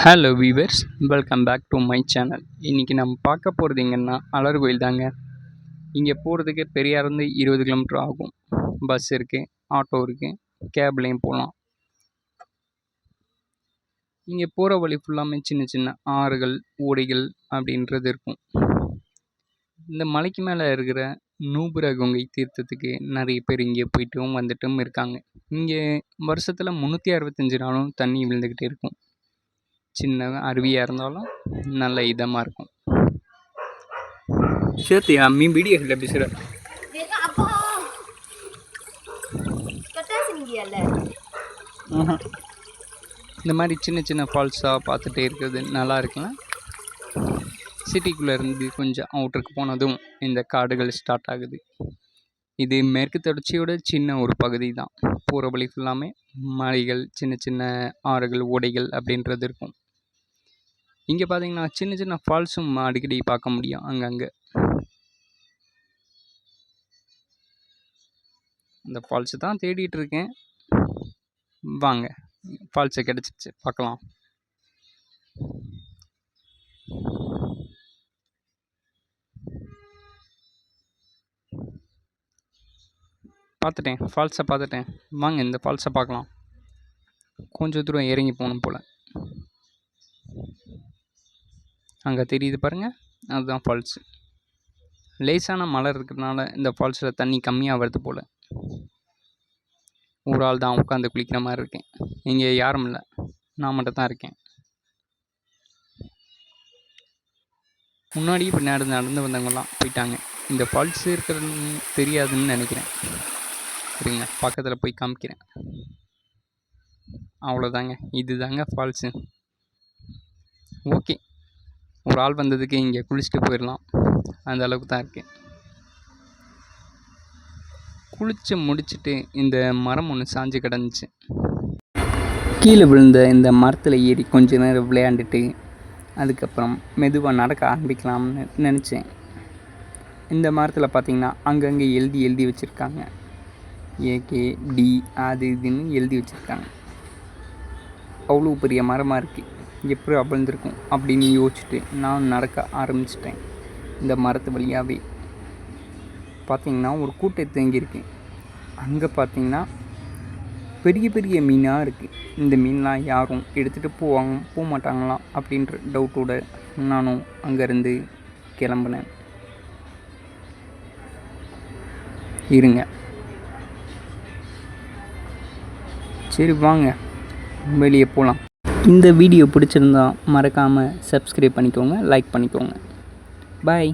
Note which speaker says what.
Speaker 1: Hello viewers welcome back to my channel இன்றைக்கி நம்ம பார்க்க போகிறது எங்கன்னா அலர் கோயில் தாங்க. இங்கே போகிறதுக்கு பெரியார்ந்து இருபது கிலோமீட்டர் ஆகும். பஸ் இருக்குது ஆட்டோ இருக்குது கேப்லேயும் போகலாம் இங்கே போகிற வழி ஃபுல்லாமே சின்ன சின்ன ஆறுகள் ஓடைகள் அப்படின்றது இருக்கும். இந்த மலைக்கு மேலே இருக்கிற நூபுர கங்கை தீர்த்தத்துக்கு நிறைய பேர் இங்கே போயிட்டும் வந்துட்டும் இருக்காங்க. இங்கே வருஷத்தில் முந்நூற்றி அறுபத்தஞ்சு நாளும் தண்ணி விழுந்துக்கிட்டே இருக்கும். சின்ன அருவியாக இருந்தாலும் நல்ல இதமாக இருக்கும். சேர்த்தியா மீ வீடியோ இல்லை பேசுகிற இந்த மாதிரி சின்ன சின்ன ஃபால்ஸாக பார்த்துட்டே இருக்கிறது நல்லா இருக்கலாம் சிட்டிக்குள்ளே இருந்து கொஞ்சம் அவுட்டருக்கு போனதும் இந்த காடுகள் ஸ்டார்ட் ஆகுது. இது மேற்கு தொடர்ச்சியோட சின்ன ஒரு பகுதி தான். போகிற வழி ஃபுல்லாமே மலைகள் சின்ன சின்ன ஆறுகள் ஓடைகள் அப்படின்றது இருக்கும். இங்கே பார்த்தீங்கன்னா சின்ன சின்ன ஃபால்ஸும் அடிக்கடி பார்க்க முடியும் அங்கங்கே. அந்த ஃபால்ஸை தான் தேடிட்டு இருக்கேன். வாங்க ஃபால்ஸை கிடச்சிருச்சு பார்க்கலாம். பார்த்துட்டேன் ஃபால்ஸை பார்த்துட்டேன். வாங்க இந்த ஃபால்ஸை பார்க்கலாம். கொஞ்சம் தூரம் இறங்கி போகணும் போல். அங்கே தெரியுது பாருங்கள் அதுதான் ஃபால்ஸு லேசான மழை இருக்கிறதுனால இந்த ஃபால்ஸில் தண்ணி கம்மியாக வருது போல். ஒரு ஆள் தான் உட்காந்து குளிக்கிற மாதிரி இருக்கேன். இங்கே யாரும் இல்லை. நான் மட்டும் தான் இருக்கேன். முன்னாடி பின்னாடி நடந்து வந்தவங்கலாம் போயிட்டாங்க. இந்த ஃபால்ஸ் இருக்கிறது தெரியாதுன்னு நினைக்கிறேன். சரிங்க பக்கத்தில் போய் காமிக்கிறேன். அவ்வளோதாங்க இது தாங்க ஃபால்ஸு ஓகே. ஒரு ஆள் வந்ததுக்கு இங்கே குளிச்சுட்டு போயிடலாம் அந்த அளவுக்கு தான் இருக்குது குளித்து முடிச்சுட்டு இந்த மரம் ஒன்று சாஞ்சு கிடந்துச்சு. கீழே விழுந்த இந்த மரத்தில் ஏறி கொஞ்ச நேரம் விளையாண்டுட்டு அதுக்கப்புறம் மெதுவாக நடக்க ஆரம்பிக்கலாம்னு நினச்சேன். இந்த மரத்தில் பார்த்திங்கன்னா அங்கங்கே எழுதி எழுதி வச்சுருக்காங்க. ஏகே டி அது இதுன்னு எழுதி வச்சுருக்காங்க. அவ்வளோ பெரிய மரமாக இருக்குது எப்படி அவிழ்ந்திருக்கும் அப்படின்னு யோசிச்சுட்டு நான் நடக்க ஆரம்பிச்சிட்டேன். இந்த மரத்து வழியாகவே பார்த்தீங்கன்னா ஒரு கூட்டை தேங்கியிருக்கு அங்கே பார்த்திங்கன்னா பெரிய பெரிய மீனாக இருக்குது இந்த மீன்லாம் யாரும் எடுத்துகிட்டு போவாங்க போக மாட்டாங்களாம் அப்படின்ற டவுட்டோட நானும் அங்கேருந்து கிளம்புனேன். இருங்க. சரி வாங்க. வெளியே போகலாம் இந்த வீடியோ பிடிச்சிருந்தா மறக்காமல் சப்ஸ்கிரைப் பண்ணிக்கோங்க லைக் பண்ணிக்கோங்க. பாய்